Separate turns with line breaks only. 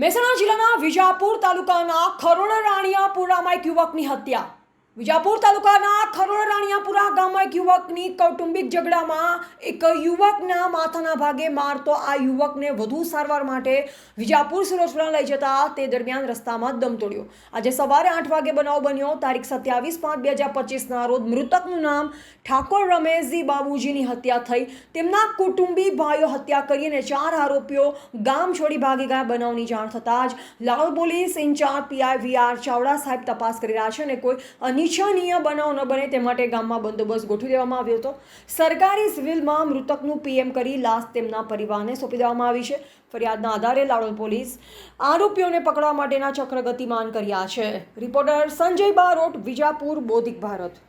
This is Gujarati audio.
મહેસાણા જિલ્લાના વિજાપુર તાલુકાના ખરોડ રાણિયાપુરામાં એક યુવકની હત્યા. વિજાપુર તાલુકાના ખરોડ એક યુવકની કૌટુંબિક ઝઘડામાં એક યુવકના માથાના ભાગે મારતો આ યુવકને વધુ સારવાર માટે વિજાપુર સુરતમાં લઈ જતા તે દરમિયાન રસ્તામાં દમ તોડ્યો. આજે સવારે આઠ વાગે બનાવ બન્યો. તારીખ સત્યાવીસ પાંચ બે હજાર પચીસના રોજ મૃતકનું નામ ઠાકોર રમેશજી બાબુજીની હત્યા થઈ. તેમના કુટુંબી ભાઈઓ હત્યા કરી અને ચાર આરોપીઓ ગામ છોડી ભાગી ગયા. બનાવની જાણ થતાં જ Lahore police incharge PI V R Chavda સાહેબ તપાસ કરી રહ્યા છે અને કોઈ અનિચ્છનીય બનાવ ન બને તે માટે ગામમાં બંદોબસ્ત ગોઠવી દેવામાં આવ્યો હતો. સરકારી સિવિલમાં મૃતકનું પીએમ કરી લાશ તેમના પરિવારને સોંપી દેવામાં આવી છે. ફરિયાદના આધારે લાડોલ પોલીસ આરોપીઓને પકડવા માટેના ચક્ર ગતિમાન કર્યા છે. રિપોર્ટર સંજય બારોટ, વિજાપુર બોધિક ભારત.